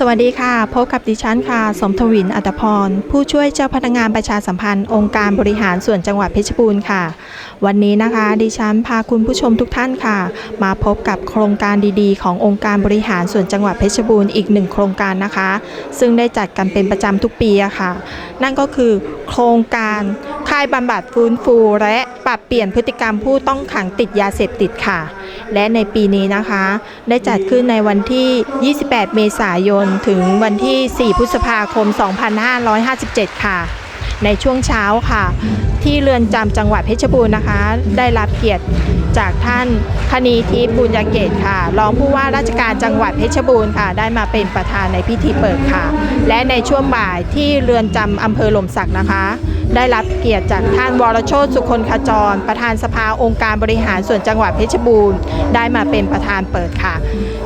สวัสดีค่ะ พบกับดิฉันค่ะ สมทวินอัตพร ผู้ช่วยเจ้าพนักงานประชาสัมพันธ์ องค์การบริหารส่วนจังหวัดเพชรบูรณ์ค่ะ วันนี้นะคะ ดิฉันพาคุณผู้ชมทุกท่านค่ะ มาพบกับโครงการดีๆ ขององค์การบริหารส่วนจังหวัดเพชรบูรณ์อีกหนึ่งโครงการนะคะ ซึ่งได้จัดกันเป็นประจำทุกปีอะค่ะ นั่นก็คือโครงการายบำบัดฟื้นฟูและปรับเปลี่ยนพฤติกรรมผู้ต้องขังติดยาเสพติดค่ะ และในปีนี้นะคะ ได้จัดขึ้นในวันที่ 28 เมษายน ถึงวันที่ 4 พฤษภาคม 2557 ค่ะ ในช่วงเช้าค่ะ ที่เรือนจำจังหวัดเพชรบูรณ์นะคะ ได้รับเกียรติจากท่านคณีทิพย์บุญยเกตค่ะ รองผู้ว่าราชการจังหวัดเพชรบูรณ์ค่ะ ได้มาเป็นประธานในพิธีเปิดค่ะ และในช่วงบ่ายที่เรือนจำอำเภอหล่มสักนะคะ ได้รับเกียรติจากท่านวรโชตสุคนขจร ประธานสภาองค์การบริหารส่วนจังหวัดเพชรบูรณ์ ได้มาเป็นประธานเปิดค่ะ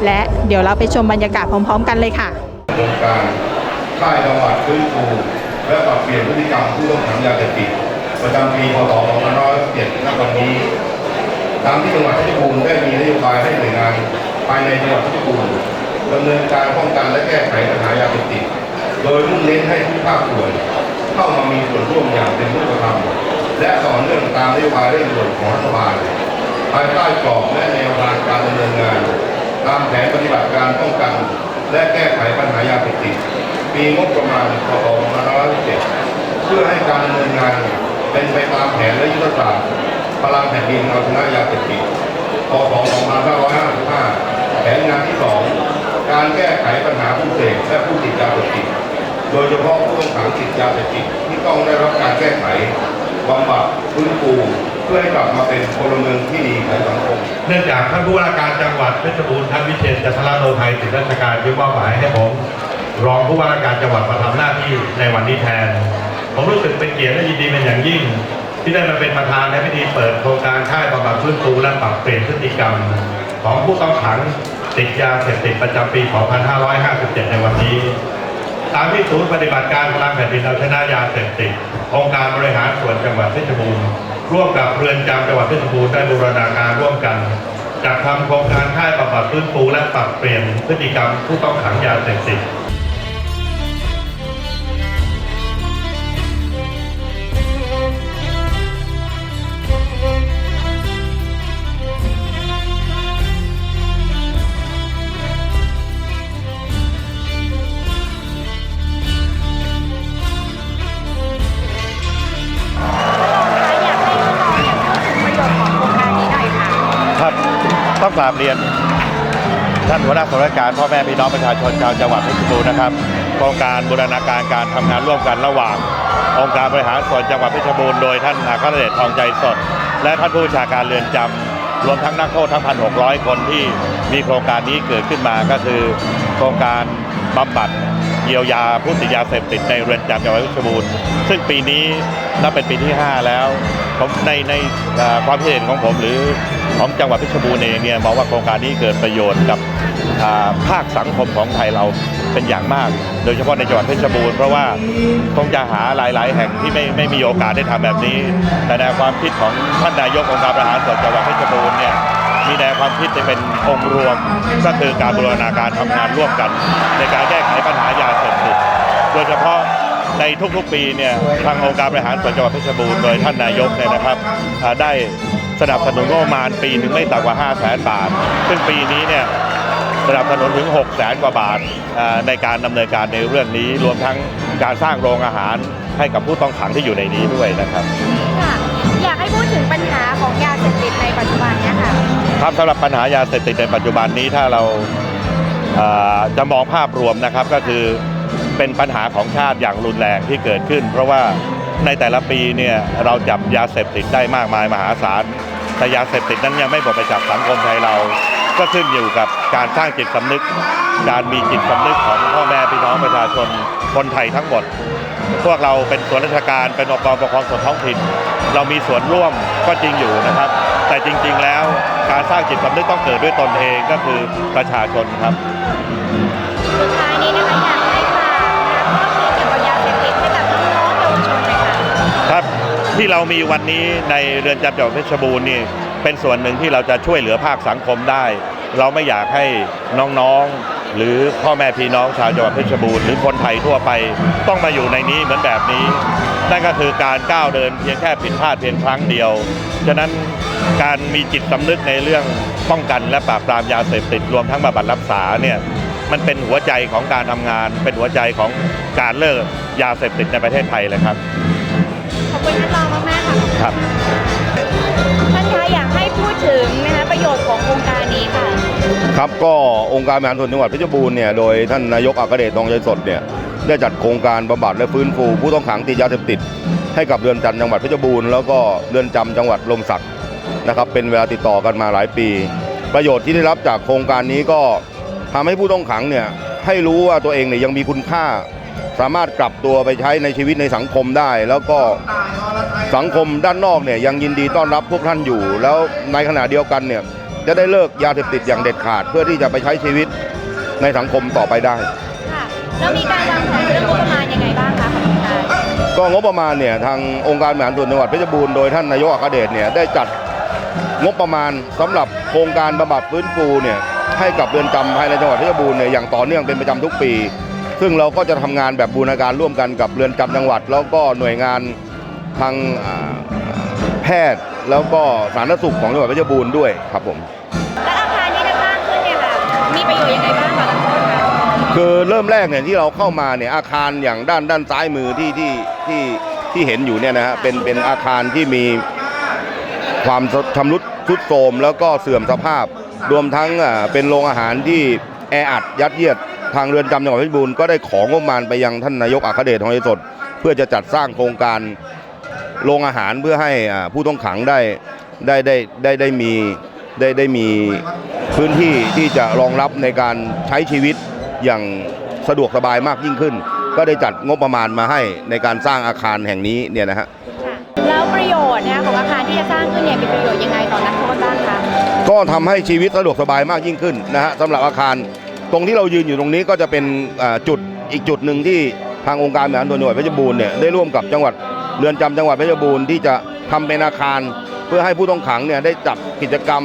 และเดี๋ยวเราไปชมบรรยากาศพร้อม ๆ กันเลยค่ะโครงการค่ายจังหวัดฟื้นฟูและปรับเปลี่ยนพฤติกรรมผู้ต้องขังยาเสพติดประจำปีพศ2507ณวันนี้ตามที่จังหวัดเพชรบูรณ์ได้มีนโยบายให้หน่วยงานภายในจังหวัดเพชรบูรณ์ดำเนินการป้องกันและแก้ไขปัญหายาเสพติด โดยมุ่งเน้นให้ทุกภาคส่วน เข้ามามีส่วนร่วมอย่างเป็นรูปธรรมและต่อเนื่องตามนโยบายเร่งด่วนของรัฐบาลภายใต้กรอบและแนวทางการดำเนินงาน ตามแผนปฏิบัติการป้องกัน และแก้ไขปัญหายาเสพติดปีงบประมาณพศ2567เพื่อให้การดำเนินงานเป็นไปตามแผนและยุทธศาสตร์พลังแผ่นดินเอาชนะยาเสพติดพศ2555 แผนงานที่ 2 การแก้ไขปัญหาผู้เสพและผู้ติดยาเสพติด โดยเฉพาะผู้ต้องขังติดยาเสพติดที่ต้องได้รับการแก้ไขบำบัดฟื้นฟูเพื่อให้กลับมาเป็นพลเมืองที่ดีของสังคม เนื่องจากท่านผู้ว่าการจังหวัดเพชรบูรณ์ท่านวิเชียรจันทรโนไทยติดราชการยึดมอบหมายให้ผมรองผู้ว่าการจังหวัดมาทำหน้าที่ในวันนี้แทน ผมรู้สึกเป็นเกียรติและยินดีเป็นอย่างยิ่ง ที่ได้มาเป็นประธานในพิธีเปิดโครงการค่ายบำบัดฟื้นฟูและปรับเปลี่ยนพฤติกรรม ของผู้ต้องขังติดยาเสพติดประจำปี 2557 ในวันนี้ ตามที่ศูนย์ปฏิบัติการพลังแผ่นดินเอาชนะยาเสพติดองค์การบริหารส่วนจังหวัดเพชรบูรณ์ร่วมกับเรือนจำจังหวัดเพชรบูรณ์ได้บูรณาการร่วมกันจัดทำโครงการค่ายบำบัดฟื้นฟูและปรับเปลี่ยนพฤติกรรมผู้ต้องขังยาเสพติด ต้องกราบเรียน ท่านหัวหน้าส่วนราชการพ่อแม่พี่น้องประชาชนชาวจังหวัดเพชรบูรณ์นะครับโครงการบูรณาการการทำงานร่วมกันระหว่าง องค์การบริหารส่วนจังหวัดเพชรบูรณ์โดยท่านอัครเดชทองใจสด และท่านผู้ชาการเรือนจำรวมทั้งนักโทษทั้ง 1,600 คนที่มีโครงการนี้เกิดขึ้นมาก็คือโครงการบำบัดเยียวยาผู้ติดยาเสพติดในเรือนจำจังหวัดเพชรบูรณ์ซึ่งปีนี้นับเป็นปีที่ 5 แล้ว ในในความคิเห็นของผมหรือของจังหวัดเพชรบูรณ์เองเนี่ยมองว่าโครงการนี้เกิดประโยชน์กับภาคสังคมของไทยเราเป็นอย่างมาก โดยเฉพาะในจังหวัดเพชรบูรณ์เพราะว่าคงจะหาหลาย ๆ แห่งที่ไม่ไม่มีโอกาสได้ทำแบบนี้ แต่แนความคิดของท่านนายกองค์การบริหารส่วนจังหวัดเพชรบูรณ์เนี่ยมีแนวความคิดที่เป็นองค์รวม ก็คือการบูรณาการทำงานร่วมกัน ในการแก้ไขปัญหายาเสพติดโดยเฉพาะ ในทุกๆปีเนี่ยทางองค์การบริหารส่วนจังหวัดเพชรบูรณ์โดยท่านนายกเนี่ยนะครับอ่าได้สนับสนุนงบประมาณปีหนึ่งไม่ต่ำกว่า5 0 0แสนบาท ซึ่งปีนี้เนี่ยสนับสนุนถึง 6 0แสนกว่าบาทอ่าในการดำเนินการในเรื่องนี้ รวมทั้งการสร้างโรงอาหารให้กับผู้ต้องขังที่อยู่ในนี้ด้วยนะครับค่ะอยากให้พูดถึงปัญหาของยาเสพติดในปัจจุบันเนี้ค่ะครับสำหรับปัญหายาเสพติดในปัจจุบันนี้ถ้าเราเอ่อจะมองภาพรวมนะครับก็คือ เป็นปัญหาของชาติอย่างรุนแรงที่เกิดขึ้น เพราะว่าในแต่ละปีเนี่ยเราจับยาเสพติดได้มากมายมหาศาลแต่ยาเสพติดนั้นยังไม่หมดไปจากสังคมไทยเรา ก็ขึ้นอยู่กับการสร้างจิตสำนึก การมีจิตสำนึกของพ่อแม่พี่น้องประชาชนคนไทยทั้งหมด พวกเราเป็นส่วนราชการเป็นองค์กรปกครองส่วนท้องถิ่น เรามีส่วนร่วมก็จริงอยู่นะครับ แต่จริง ๆ แล้วการสร้างจิตสำนึกต้องเกิดด้วยตนเองก็คือประชาชนครับ ที่เรามีวันนี้ในเรือนจำจังหวัดเพชรบูรณ์นี่เป็นส่วนหนึ่งที่เราจะช่วยเหลือภาคสังคมได้ เราไม่อยากให้น้องๆ หรือพ่อแม่พี่น้องชาวจังหวัดเพชรบูรณ์หรือคนไทยทั่วไปต้องมาอยู่ในนี้เหมือนแบบนี้ นั่นก็คือการก้าวเดินเพียงแค่ผิดพลาดเพียงครั้งเดียว ฉะนั้นการมีจิตสำนึกในเรื่องป้องกันและปราบปรามยาเสพติดรวมทั้งบำบัดรักษาเนี่ยมันเป็นหัวใจของการทำงาน เป็นหัวใจของการเลิกยาเสพติดในประเทศไทยเลยครับขอบ คุณท่านรองมากๆค่ะครับท่านคะอยากให้พูดถึงนะคะประโยชน์ของโครงการนี้ค่ะ ครับก็องค์การบริหารส่วนจังหวัดเพชรบูรณ์เนี่ยโดยท่านนายกอัครเดชทองใจสดเนี่ยได้จัดโครงการบำบัดและฟื้นฟู ผู้ต้องขังติดยาเสพติด ให้กับเรือนจำจังหวัดเพชรบูรณ์แล้วก็เรือนจำจังหวัดลมศักดิ์นะครับเป็นเวลาติดต่อกันมาหลายปี ประโยชน์ที่ได้รับจากโครงการนี้ก็ทำให้ผู้ต้องขังเนี่ยให้รู้ว่าตัวเองเนี่ยยังมีคุณค่า สามารถกลับตัวไปใช้ในชีวิตในสังคมได้ แล้วก็สังคมด้านนอกเนี่ยยังยินดีต้อนรับพวกท่านอยู่ แล้วในขณะเดียวกันเนี่ยจะได้เลิกยาเสพติดอย่างเด็ดขาด เพื่อที่จะไปใช้ชีวิตในสังคมต่อไปได้ ค่ะแล้วมีการวางแผนเรื่องงบประมาณยังไงบ้างคะของโครงการก็งบประมาณเนี่ยทางองค์การบริหารส่วนจังหวัดเพชรบูรณ์โดยท่านนายกอัครเดชเนี่ยได้จัดงบประมาณสำหรับโครงการบำบัดฟื้นฟูเนี่ยให้กับเรือนจำภายในจังหวัดเพชรบูรณ์เนี่ยอย่างต่อเนื่องเป็นประจำทุกปี ซึ่งเราก็จะทำงานแบบบูรณาการร่วมกันกับเรือนจำจังหวัด แล้วก็หน่วยงานทางอ่าแพทย์แล้วก็สาธารณสุขของจังหวัดเพชรบูรณ์ด้วยครับผมและอาคารที่จะสร้างขึ้นเนี่ยค่ะมีประโยชน์ยังไงบ้างคะท่านโทษคะคือเริ่มแรกเนี่ยที่เราเข้ามาเนี่ยอาคารอย่างด้านด้านซ้ายมือที่ที่ที่ที่เห็นอยู่เนี่ยนะฮะเป็นเป็นอาคารที่มีความชำรุดทรุดโทรมแล้วก็เสื่อมสภาพ รวมทั้งอ่าเป็นโรงอาหารที่แออัดยัดเยียด ทางเรือนจำจังหวัดเพชรบูรณ์ก็ได้ของงบประมาณไปยังท่านนายกอัครเดชทองเยสดเพื่อจะจัดสร้างโครงการโรงอาหารเพื่อให้อ่าผู้ต้องขังได้ได้ได้ได้ได้มีได้ได้มีพื้นที่ที่จะรองรับในการใช้ชีวิตอย่างสะดวกสบายมากยิ่งขึ้น ก็ได้จัดงบประมาณมาให้ในการสร้างอาคารแห่งนี้เนี่ยนะฮะค่ะแล้วประโยชน์นะคะของอาคารที่จะสร้างขึ้นเนี่ยมีประโยชน์ยังไงต่อนักโทษบ้างคะก็ทำให้ชีวิตสะดวกสบายมากยิ่งขึ้นนะฮะสำหรับอาคาร ตรงที่เรายืนอยู่ตรงนี้ก็จะเป็นจุดอีกจุดหนึ่งที่ทางองค์การบริหารส่วนจังหวัดเพชรบูรณ์เนี่ยได้ร่วมกับจังหวัดเรือนจำจังหวัดเพชรบูรณ์ที่จะทำเป็นอาคาร เพื่อให้ผู้ต้องขังเนี่ยได้จัดกิจกรรม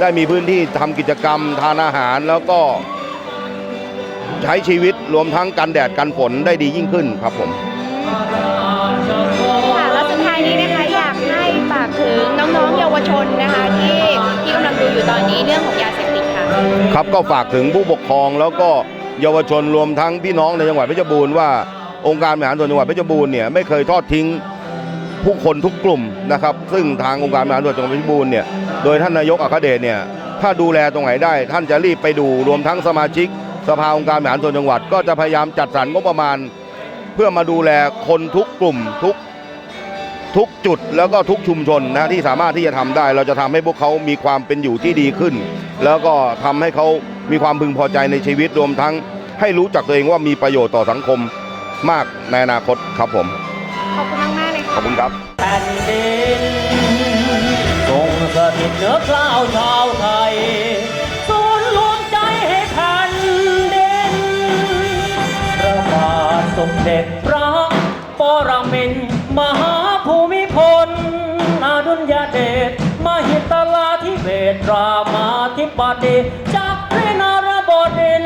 ได้มีพื้นที่ทำกิจกรรม ทานอาหารแล้วก็ใช้ชีวิตรวมทั้งกันแดดกันฝนได้ดียิ่งขึ้นครับผมค่ะแล้วสุดท้ายนี้นะคะอยากให้ฝากถึงน้องๆเยาวชนนะคะที่ที่กำลังดูอยู่ตอนนี้เรื่องของยาเสพติด ครับก็ฝากถึงผู้ปกครองแล้วก็เยาวชนรวมทั้งพี่น้องในจังหวัดเพชรบูรณ์ว่าองค์การบริหารส่วนจังหวัดเพชรบูรณ์เนี่ยไม่เคยทอดทิ้งผู้คนทุกกลุ่มนะครับ ซึ่งทางองค์การบริหารส่วนจังหวัดเพชรบูรณ์เนี่ยโดยท่านนายกอัครเดชเนี่ยถ้าดูแลตรงไหนได้ ท่านจะรีบไปดูรวมทั้งสมาชิก สภาองค์การบริหารส่วนจังหวัด ก็จะพยายามจัดสรรงบประมาณ เพื่อมาดูแลคนทุกกลุ่มทุก ทุกจุดแล้วก็ทุกชุมชนนะที่สามารถที่จะทำได้ เราจะทำให้พวกเขามีความเป็นอยู่ที่ดีขึ้น แล้วก็ทำให้เขามีความพึงพอใจในชีวิตรวมทั้ง ให้รู้จักตัวเองว่ามีประโยชน์ต่อสังคมมากในอนาคตครับผม ขอบคุณมากๆเลยขค่ะอบคุณครับแผ่นดินทรงสถิตเหนือกล้าวชาวไทยศูนย์รวมใจให้แผ่นดินพระบาทสมเด็จพระปรมินทรมหาภูมิพล ญาเดชมหิตลาธิเบศรามาธิปดีจักรนารบดิน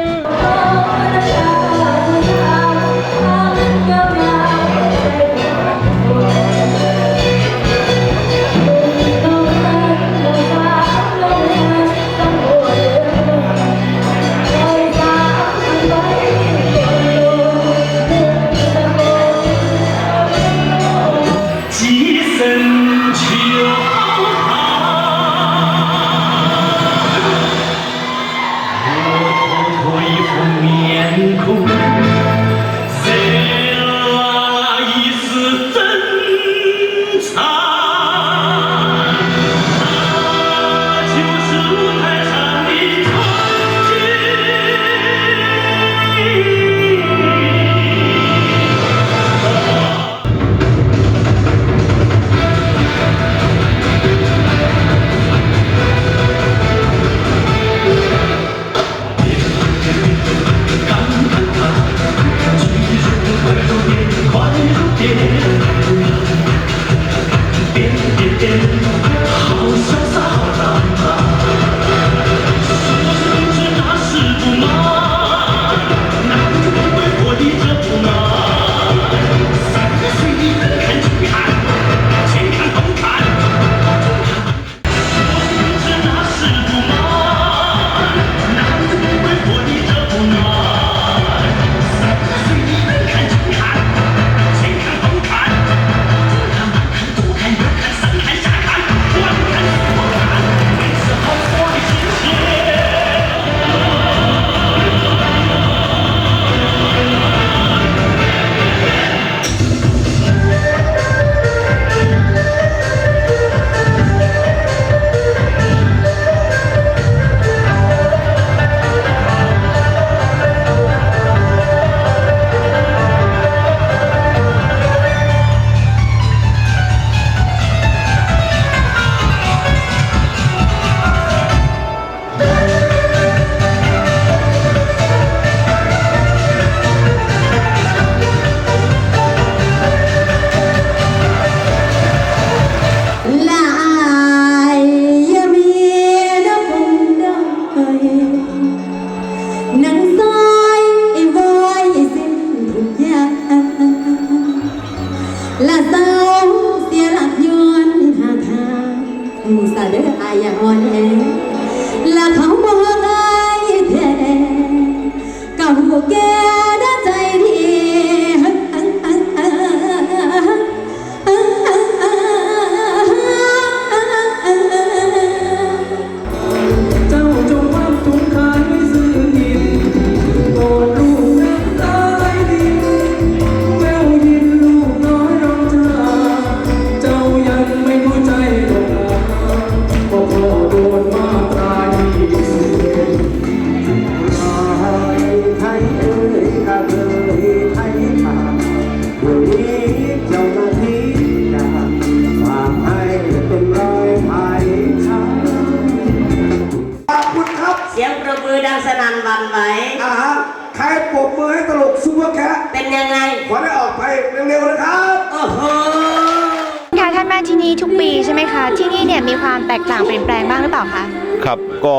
นมาที่นี่ทุกปีใช่ไหมคะ ที่นี่เนี่ยมีความแตกต่างเปลี่ยนแปลงบ้างหรือเปล่าคะ ครับก็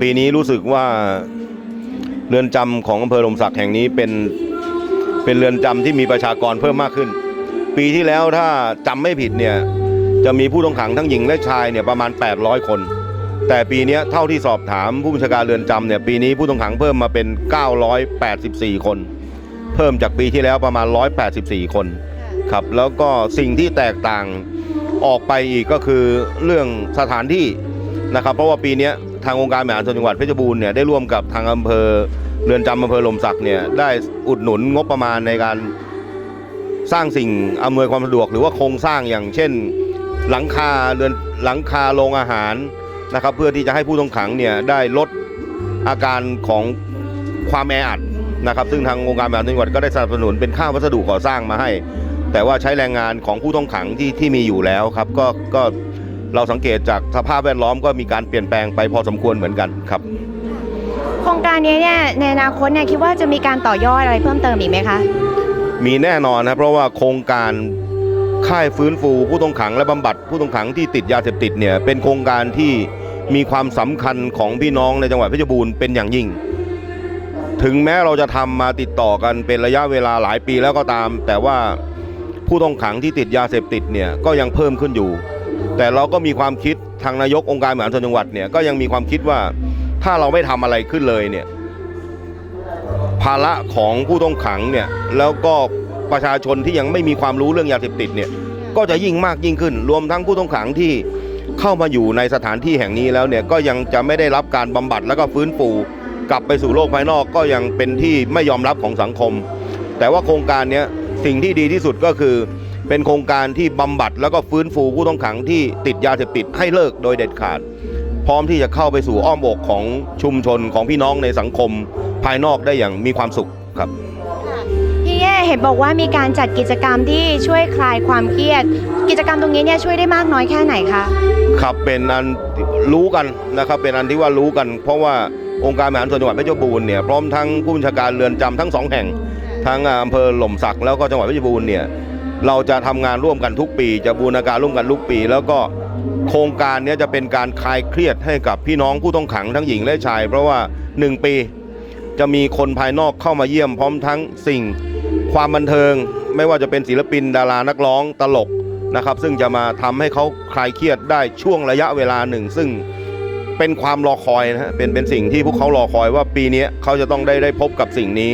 ปีนี้รู้สึกว่าเรือนจำของอำเภอลมศักดิ์แห่งนี้เป็นเป็นเรือนจำที่มีประชากรเพิ่มมากขึ้น ปีที่แล้วถ้าจำไม่ผิดเนี่ยจะมีผู้ต้องขังทั้งหญิงและชายเนี่ยประมาณ 800 คน แต่ปีเนี้ยเท่าที่สอบถามผู้บัญชาการเรือนจำเนี่ยปีนี้ผู้ต้องขังเพิ่มมาเป็น 984 คน เพิ่มจากปีที่แล้วประมาณ 184 คน ครับแล้วก็สิ่งที่แตกต่าง ออกไปอีกก็คือเรื่องสถานที่นะครับ เพราะว่าปีนี้ทางองค์การบริหารส่วนจังหวัดเพชรบูรณ์เนี่ยได้ร่วมกับทางอำเภอเรือนจำอำเภอลมศักดิ์เนี่ยได้อุดหนุนงบประมาณในการสร้างสิ่งอำนวยความสะดวก หรือว่าโครงสร้างอย่างเช่นหลังคาเรือนหลังคาโรงอาหารนะครับ เพื่อที่จะให้ผู้ต้องขังเนี่ยได้ลดอาการของความแออัดนะครับ ซึ่งทางองค์การบริหารส่วนจังหวัดก็ได้สนับสนุนเป็นค่าวัสดุก่อสร้างมาให้ แต่ว่าใช้แรงงานของผู้ต้องขังที่ที่มีอยู่แล้วครับก็ก็เราสังเกตจากสภาพแวดล้อมก็มีการเปลี่ยนแปลงไปพอสมควรเหมือนกันครับ โครงการนี้เนี่ยในอนาคตเนี่ยคิดว่าจะมีการต่อยอดอะไรเพิ่มเติมอีกไหมคะ มีแน่นอนนะเพราะว่าโครงการค่ายฟื้นฟูผู้ต้องขังและบำบัดผู้ต้องขังที่ติดยาเสพติดเนี่ยเป็นโครงการที่มีความสำคัญของพี่น้องในจังหวัดเพชรบูรณ์เป็นอย่างยิ่ง ถึงแม้เราจะทำมาติดต่อกันเป็นระยะเวลาหลายปีแล้วก็ตาม แต่ว่า ผู้ต้องขังที่ติดยาเสพติดเนี่ยก็ยังเพิ่มขึ้นอยู่ แต่เราก็มีความคิดทางนายกองค์การบริหารส่วนจังหวัดเนี่ยก็ยังมีความคิดว่าถ้าเราไม่ทำอะไรขึ้นเลยเนี่ยภาระของผู้ต้องขังเนี่ยแล้วก็ประชาชนที่ยังไม่มีความรู้เรื่องยาเสพติดเนี่ยก็จะยิ่งมากยิ่งขึ้น รวมทั้งผู้ต้องขังที่เข้ามาอยู่ในสถานที่แห่งนี้แล้วเนี่ยก็ยังจะไม่ได้รับการบำบัดแล้วก็ฟื้นฟูกลับไปสู่โลกภายนอกก็ยังเป็นที่ไม่ยอมรับของสังคม แต่ว่าโครงการเนี้ย สิ่งที่ดีที่สุดก็คือ เป็นโครงการที่บำบัดแล้วก็ฟื้นฟูผู้ต้องขังที่ติดยาเสพติดให้เลิกโดยเด็ดขาด พร้อมที่จะเข้าไปสู่อ้อมอกของชุมชนของพี่น้องในสังคม ภายนอกได้อย่างมีความสุขครับที่เนี่ยเห็นบอกว่ามีการจัดกิจกรรมที่ช่วยคลายความเครียด กิจกรรมตรงนี้เนี่ยช่วยได้มากน้อยแค่ไหนคะครับเป็นอันรู้กันนะครับเป็นอันที่ว่ารู้กัน เพราะว่าองค์การบริหารส่วนจังหวัดเพชรบูรณ์เนี่ยพร้อมทั้งผู้บัญชาการเรือนจำทั้งสองแห่ง ทั้งอำเภอหล่มสักแล้วก็จังหวัดเพชรบูรณ์เนี่ยเราจะทำงานร่วมกันทุกปี จะบูรณาการร่วมกันทุกปี แล้วก็โครงการนี้จะเป็นการคลายเครียดให้กับพี่น้องผู้ต้องขังทั้งหญิงและชาย เพราะว่า 1 ปีจะมีคนภายนอกเข้ามาเยี่ยมพร้อมทั้งสิ่ง ความบันเทิง ไม่ว่าจะเป็นศิลปินดารานักร้องตลกนะครับ ซึ่งจะมาทำให้เขาคลายเครียดได้ช่วงระยะเวลาหนึ่ง ซึ่งเป็นความรอคอยนะฮะเป็นเป็นสิ่งที่พวกเขารอคอยว่าปีนี้เขาจะต้องได้ได้พบกับสิ่งนี้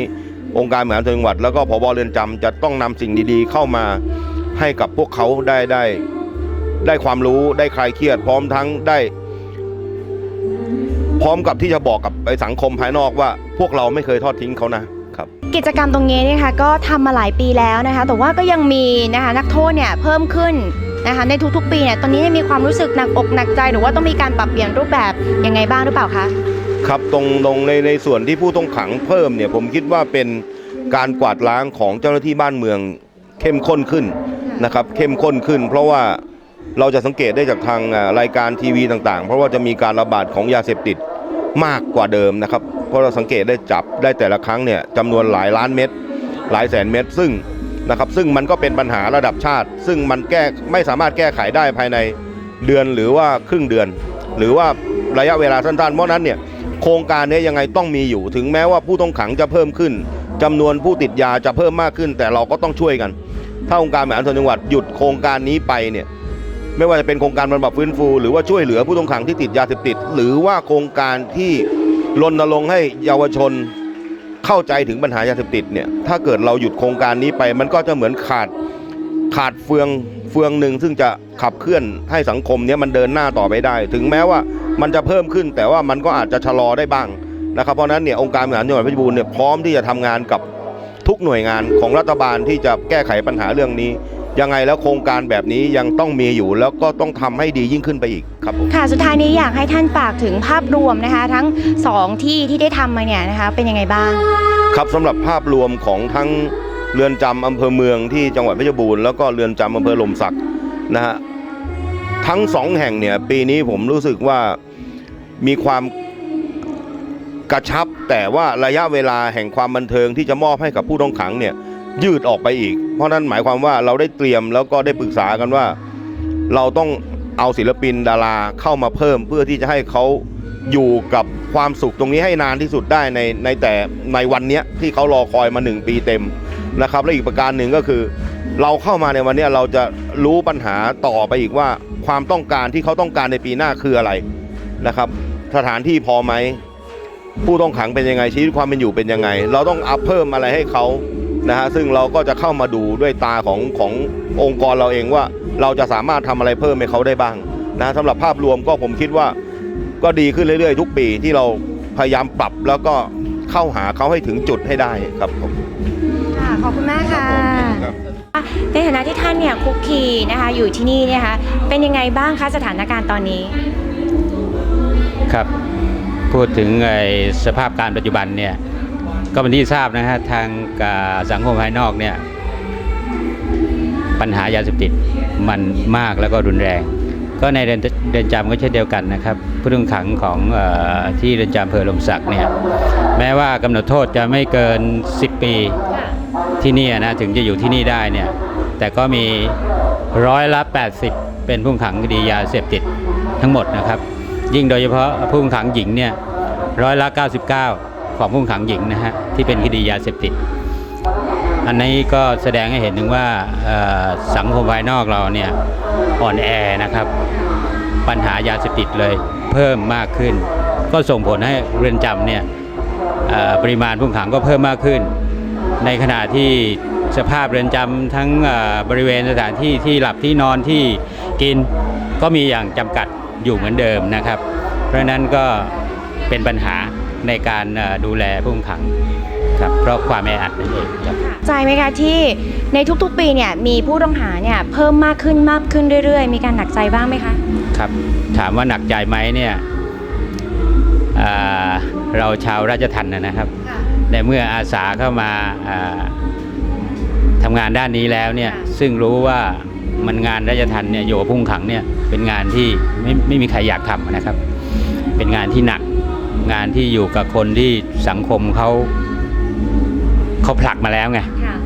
องค์การบริหารส่วนจังหวัด แล้วก็พบเรือนจำจะต้องนำสิ่งดีๆ เข้ามาให้กับพวกเขาได้ได้ ได้ความรู้ได้คลายเครียด พร้อมทั้งได้ พร้อมกับที่จะบอกกับไปสังคมภายนอกว่า พวกเราไม่เคยทอดทิ้งเขานะครับกิจกรรมตรงนี้นี่ยค่ะก็ทำมาหลายปีแล้วนะคะ แต่ว่าก็ยังมีนะคะนักโทษเนี่ยเพิ่มขึ้นนะคะในทุกๆ ปีเนี่ยตอนนี้มีความรู้สึกหนักอกหนักใจ หรือว่าต้องมีการปรับเปลี่ยนรูปแบบยังไงบ้างหรือเปล่าคะ ครับตรงตรงในในส่วนที่ผู้ต้องขังเพิ่มเนี่ยผมคิดว่าเป็นการกวาดล้างของเจ้าหน้าที่บ้านเมืองเข้มข้นขึ้นนะครับเข้มข้นขึ้น เพราะว่าเราจะสังเกตได้จากทางรายการทีวีต่างๆ เพราะว่าจะมีการระบาดของยาเสพติดมากกว่าเดิมนะครับ เพราะเราสังเกตได้จับได้แต่ละครั้งเนี่ยจำนวนหลายล้านเม็ดหลายแสนเม็ดซึ่งนะครับซึ่งมันก็เป็นปัญหาระดับชาติ ซึ่งมันแก้ไม่สามารถแก้ไขได้ภายในเดือนหรือว่าครึ่งเดือน หรือว่าระยะเวลาสั้นๆเพราะนั้นเนี่ย ครงการนี้ยังไงต้องมีอยู่ ถึงแม้ว่าผู้ต้องขังจะเพิ่มขึ้นจำนวนผู้ติดยาจะเพิ่มมากขึ้น แต่เราก็ต้องช่วยกัน ถ้าองค์การบริหารส่วนจังหวัดหยุดโครงการนี้ไปเนี่ยไม่ว่าจะเป็นโครงการบำบัดฟื้นฟู หรือว่าช่วยเหลือผู้ต้องขังที่ติดยาเสพติด หรือว่าโครงการที่รณรงค์ให้เยาวชนเข้าใจถึงปัญหายาเสพติดเนี่ยถ้าเกิดเราหยุดโครงการนี้ไป มันก็จะเหมือนขาดขาดเฟือง ฟืองหนึ่งซึ่งจะขับเคลื่อนให้สังคมเนี้ยมันเดินหน้าต่อไปได้ ถึงแม้ว่ามันจะเพิ่มขึ้น แต่ว่ามันก็อาจจะชะลอได้บ้างนะครับเพราะฉะนั้นเนี่ยองค์การบริหารจังหวัดเพชรบูรณ์เนี่ยพร้อมที่จะทำงานกับทุกหน่วยงานของรัฐบาลที่จะแก้ไขปัญหาเรื่องนี้ ยังไงแล้วโครงการแบบนี้ยังต้องมีอยู่แล้วก็ต้องทำให้ดียิ่งขึ้นไปอีกครับผมค่ะสุดท้ายนี้อยากให้ท่านฝากถึงภาพรวมนะคะ ทั้งสองที่ที่ได้ทำมาเนี่ยนะคะเป็นยังไงบ้าง ครับสำหรับภาพรวมของทั้ง เรือนจำอำเภอเมืองที่จังหวัดเพชรบูรณ์แล้วก็เรือนจำอำเภอลมสักนะฮะทั้งสองแห่งเนี่ยปีนี้ผมรู้สึกว่ามีความกระชับแต่ว่าระยะเวลาแห่งความบันเทิงที่จะมอบให้กับผู้ต้องขังเนี่ยยืดออกไปอีก เพราะนั้นหมายความว่าเราได้เตรียมแล้วก็ได้ปรึกษากันว่า เราต้องเอาศิลปินดาราเข้ามาเพิ่มเพื่อที่จะให้เขา อยู่กับความสุขตรงนี้ให้นานที่สุดได้ในในแต่ในวันเนี้ยที่เขารอคอยมาหนึ่งปีเต็มนะครับ และอีกประการหนึ่งก็คือ เราเข้ามาในวันเนี้ยเราจะรู้ปัญหาต่อไปอีกว่าความต้องการที่เขาต้องการในปีหน้าคืออะไรนะครับ สถานที่พอไหมผู้ต้องขังเป็นยังไงชีวิตความเป็นอยู่เป็นยังไง เราต้องอัพเพิ่มอะไรให้เขานะฮะซึ่งเราก็จะเข้ามาดูด้วยตาของขององค์กรเราเองว่า เราจะสามารถทำอะไรเพิ่มให้เขาได้บ้างนะสำหรับภาพรวมก็ผมคิดว่า ก็ดีขึ้นเรื่อยๆ ทุกปีที่เราพยายามปรับแล้วก็เข้าหาเขาให้ถึงจุดให้ได้ครับผม ค่ะขอบคุณมากค่ะครับ ในฐานะที่ท่านเนี่ยคุกคีนะคะอยู่ที่นี่เนยนะคะเป็นยังไงบ้างคะสถานการณ์ตอนนี้ ครับพูดถึงไอ้สภาพการปัจจุบันเนี่ยก็เป็นที่ทราบนะฮะทางการสังคมภายนอกเนี่ยปัญหายาเสพติดมันมากแล้วก็รุนแรง ก็ในเรือนจำก็เช่นเดียวกันนะครับผู้ต้องขังของอที่เรือนจำเภอลมศักดิ์เนี่ยแม้ว่ากำหนดโทษจะไม่เกิน 10 ปีที่นี่นะถึงจะอยู่ที่นี่ได้เนี่ยแต่ก็มีร้อยละ 80 เป็นผู้ต้องขังคดียาเสพติดทั้งหมดนะครับ ยิ่งโดยเฉพาะผู้ต้องขังหญิงเนี่ยร้อยละ 99 ของผู้ต้องขังหญิงนะฮะที่เป็นคดียาเสพติด อันนี้ก็แสดงให้เห็นถึงว่าสังคมภายนอกเราเนี่ยอ่อนแอนะครับ ปัญหายาเสพติดเลยเพิ่มมากขึ้น ก็ส่งผลให้เรือนจำเนี่ยปริมาณผู้ขังก็เพิ่มมากขึ้น ในขณะที่สภาพเรือนจำทั้งบริเวณสถานที่ที่หลับที่นอนที่กินก็มีอย่างจำกัดอยู่เหมือนเดิมนะครับ เพราะนั้นก็เป็นปัญหาในการดูแลผู้ขัง ครับเพราะความแออัดนั่นเองครับใจไหมคะที่ในทุกๆปีเนี่ยมีผู้ต้องหาเนี่ยเพิ่มมากขึ้นมากขึ้นเรื่อย ๆ มีการหนักใจบ้างไหมคะครับ ถามว่าหนักใจไหมเนี่ยอ่าเราชาวราชทันนะนะครับในเมื่ออาสาเข้ามาอ่าทำงานด้านนี้แล้วเนี่ยซึ่งรู้ว่ามันงานราชทันเนี่ยอยู่กับผู้ต้องขังเนี่ยเป็นงานที่ไม่ไม่มีใครอยากทำนะครับ เป็นงานที่หนักงานที่อยู่กับคนที่สังคมเขา เขาผลักมาแล้วไงค่ะ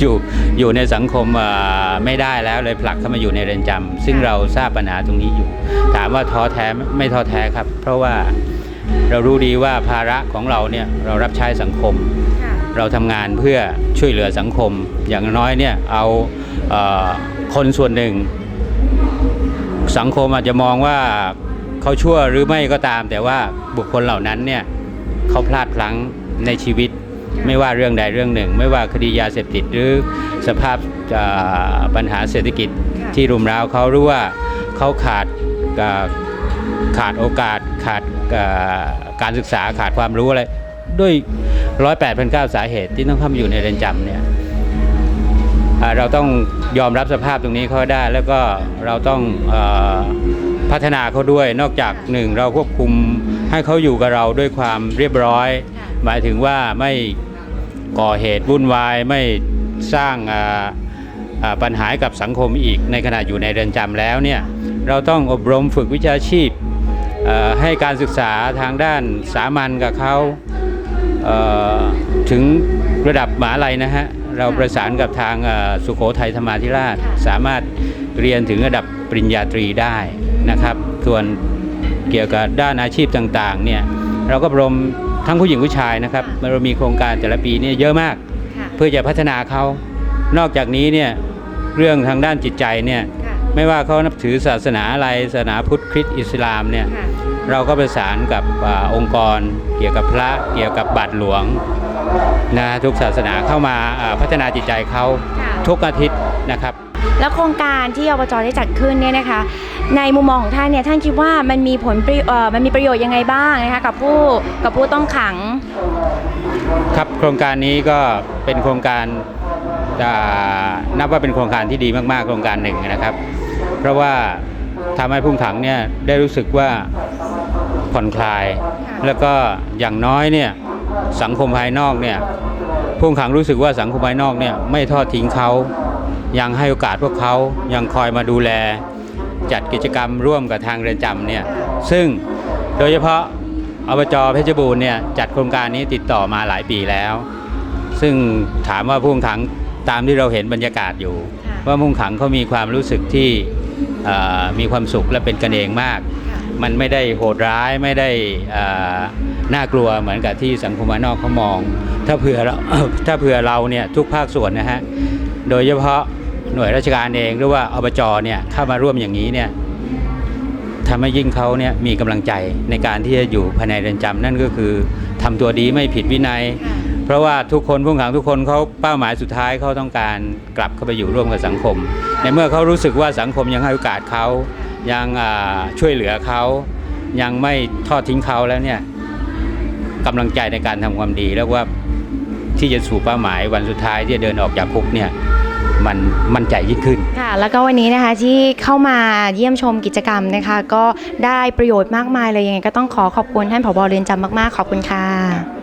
อยู่อยู่ในสังคมเอ่อไม่ได้แล้วเลยผลักเข้ามาอยู่ในเรือนจำซึ่งเราทราบปัญหาตรงนี้อยู่ ถามว่าท้อแท้ไหมไม่ท้อแท้ครับ เพราะว่าเรารู้ดีว่าภาระของเราเนี่ยเรารับใช้สังคมค่ะเราทำงานเพื่อช่วยเหลือสังคม อย่างน้อยเนี่ยเอาเอ่อคนส่วนหนึ่ง สังคมอาจจะมองว่าเขาชั่วหรือไม่ก็ตาม แต่ว่าบุคคลเหล่านั้นเนี่ยเขาพลาดพลั้งในชีวิต ไม่ว่าเรื่องใดเรื่องหนึ่ง ไม่ว่าคดียาเสพติดหรือสภาพเอ่อปัญหาเศรษฐกิจค่ะที่รุมเร้าเขาหรือว่าเขาขาดเอ่อขาดโอกาสขาดเอ่อการศึกษาขาดความรู้อะไรด้วยร้อยแปดพันเก้าสาเหตุที่ต้องเข้ามาอยู่ในเรือนจำเนี่ยอ่าเราต้องยอมรับสภาพตรงนี้เขาให้ได้ แล้วก็เราต้องเออพัฒนาเขาด้วยนอกจากหนึ่งเราควบคุมให้เขาอยู่กับเราด้วยความเรียบร้อย หมายถึงว่าไม่ ก่อเหตุวุ่นวายไม่สร้างปัญหาให้กับสังคมอีกในขณะอยู่ในเรือนจำแล้วเนี่ยเราต้องอบรมฝึกวิชาชีพให้การศึกษาทางด้านสามัญกับเขาเถึงระดับมหาลัยนะฮะเราประสานกับทางสุโขทัยธรรมาธิราช สามารถเรียนถึงระดับปริญญาตรีได้นะครับ ส่วนเกี่ยวกับด้านอาชีพต่างๆเนี่ยเราก็อบรม ทั้งผู้หญิงผู้ชายนะครับเรามีโครงการแต่ละปีเนี่ยเยอะมากค่ะเพื่อจะพัฒนาเขา นอกจากนี้เนี่ยเรื่องทางด้านจิตใจเนี่ยค่ะไม่ไม่ว่าเขานับถือศาสนาอะไรศาสนาพุทธคริสต์อิสลามเนี่ยค่ะเราก็ประสานกับอาองค์กร เกี่ยวกับพระเกี่ยวกับบาทหลวงนะทุกศาสนาเข้ามาอ่าพัฒนาจิตใจเขาค่ะทุกอาทิตย์นะครับ แล้วโครงการที่อบจได้จัดขึ้นเนี่ยนะคะ ในมุมมองของท่านเนี่ยท่านคิดว่ามันมีผลมันมีประโยชน์ยังไงบ้างนะคะกับผู้กับผู้ต้องขัง ครับโครงการนี้ก็เป็นโครงการนับว่าเป็นโครงการที่ดีมากๆโครงการหนึ่งนะครับ เพราะว่าทำให้ผู้ขังเนี่ยได้รู้สึกว่าผ่อนคลาย แล้วก็อย่างน้อยเนี่ยสังคมภายนอกเนี่ยผู้ขังรู้สึกว่าสังคมภายนอกเนี่ยไม่ทอดทิ้งเขา ยังให้โอกาสพวกเขายังคอยมาดูแล จัดกิจกรรมร่วมกับทางเรือนจำเนี่ยซึ่งโดยเฉพาะอบจเพชรบูรณ์เนี่ยจัดโครงการนี้ติดต่อมาหลายปีแล้ว ซึ่งถามว่าผู้ต้องขังตามที่เราเห็นบรรยากาศอยู่ค่ะว่าผู้ต้องขังเขามีความรู้สึกที่เอ่อมีความสุขและเป็นกันเองมาก มันไม่ได้โหดร้ายไม่ได้เอ่อน่ากลัวเหมือนกับที่สังคมภายนอกเขามอง ถ้าเผื่อเราถ้าเผื่อเราเนี่ยทุกภาคส่วนนะฮะ โดยเฉพาะหน่วยราชการเองหรือว่าอบจเนี่ยเข้ามาร่วมอย่างนี้เนี่ยทำให้ยิ่งเขาเนี่ยมีกำลังใจในการที่จะอยู่ภายในเรือนจำนั่นก็คือทำตัวดีไม่ผิดวินัย เพราะว่าทุกคนผู้ขังทุกคนเขาเป้าหมายสุดท้ายเขาต้องการกลับเข้าไปอยู่ร่วมกับสังคม ในเมื่อเขารู้สึกว่าสังคมยังให้โอกาสเขายังอ่าช่วยเหลือเขายังไม่ทอดทิ้งเขาแล้วเนี่ยกำลังใจในการทำความดีแล้วว่า ที่จะสู่เป้าหมายวันสุดท้ายที่จะเดินออกจากคุกเนี่ยมันมั่นใจยิ่งขึ้นค่ะแล้วก็วันนี้นะคะที่เข้ามาเยี่ยมชมกิจกรรมนะคะ ก็ได้ประโยชน์มากมายเลยยังไงก็ต้องขอขอบคุณท่านผบเรือนจำมากๆ ขอบคุณค่ะ